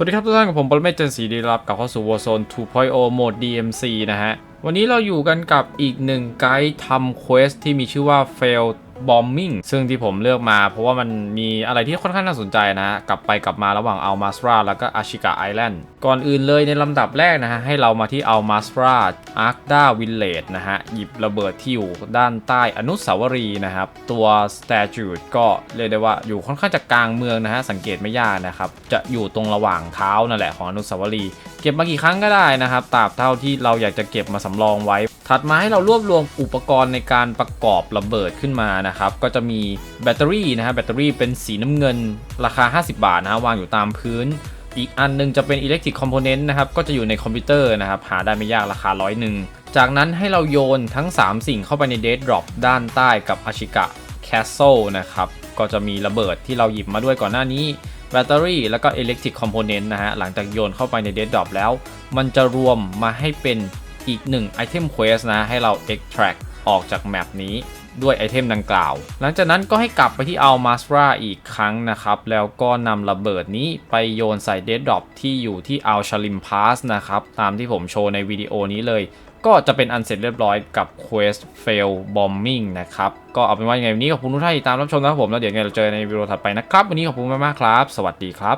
สวัสดีครับทุกท่านกับผมปรเมศเจนศรีดีรับกับเข้าสู่ Warzone 2.0 โหมด DMC นะฮะ วันนี้เราอยู่กันกับอีกหนึ่งไกด์ทำเควสที่มีชื่อว่า Fail Bombing ซึ่งที่ผมเลือกมาเพราะว่ามันมีอะไรที่ค่อนข้างน่าสนใจนะฮะกลับไปกลับมาระหว่างอัลมาสราแล้วก็อาชิกะไอแลนด์ก่อนอื่นเลยในลำดับแรกนะฮะ ให้เรามาที่อัลมาสราอาร์คดาวิลเลจนะฮะ หยิบระเบิดที่อยู่ด้านใต้อนุสาวรีย์นะครับ ตัว statue ก็เรียกได้ว่าอยู่ค่อนข้างจะกลางเมืองนะฮะ สังเกตไม่ยากนะครับ จะอยู่ตรงระหว่างเท้านั่นแหละของอนุสาวรีย์เก็บมากี่ครั้งก็ได้นะครับตราบเท่าที่เราอยากจะเก็บมาสำรองไว้ ถัดมาให้เรารวบรวมอุปกรณ์ในการประกอบระเบิดขึ้นมานะครับ ก็จะมีแบตเตอรี่นะฮะแบตเตอรี่เป็นสีน้ำเงินราคา 50 บาทนะฮะวางอยู่ตามพื้น อีกอันหนึงจะเป็นอิเล็กทริกคอมโพเนนต์นะครับ ก็จะอยู่ในคอมพิวเตอร์นะครับ หาได้ไม่ยากราคาร้อยหนึ่ง จากนั้นให้เราโยนทั้ง 3 สิ่งเข้าไปในเด d ดรอปด้านใต้กับอาชิกะแคสเซิลนะครับ ก็จะมีระเบิดที่เราหยิบมาด้วยก่อนหน้านี้แบตเตอรี่แล้วก็อิเล็กทริกคอมโพเนนต์นะฮะ หลังจากโยนเข้าไปในเด d ดรอปแล้ว มันจะรวมมาให้เป็นอีกหนึ่งไอเทมเควสนะ ให้เรา extract ออกจากแมปนี้ ด้วยไอเทมดังกล่าว หลังจากนั้นก็ให้กลับไปที่อัลมาสราอีกครั้งนะครับ แล้วก็นำระเบิดนี้ไปโยนใส่เดดดรอปที่อยู่ที่อัลชาลิมพาสนะครับ ตามที่ผมโชว์ในวิดีโอนี้เลย ก็จะเป็นอันเสร็จเรียบร้อยกับ Quest Fail Bombing นะครับ ก็เอาเป็นว่ายังไงวันนี้ขอบคุณทุกท่านที่ตามรับชมนะครับผม แล้วเดี๋ยวไงเราเจอในวิดีโอถัดไปนะครับ วันนี้ขอบคุณมากๆครับ สวัสดีครับ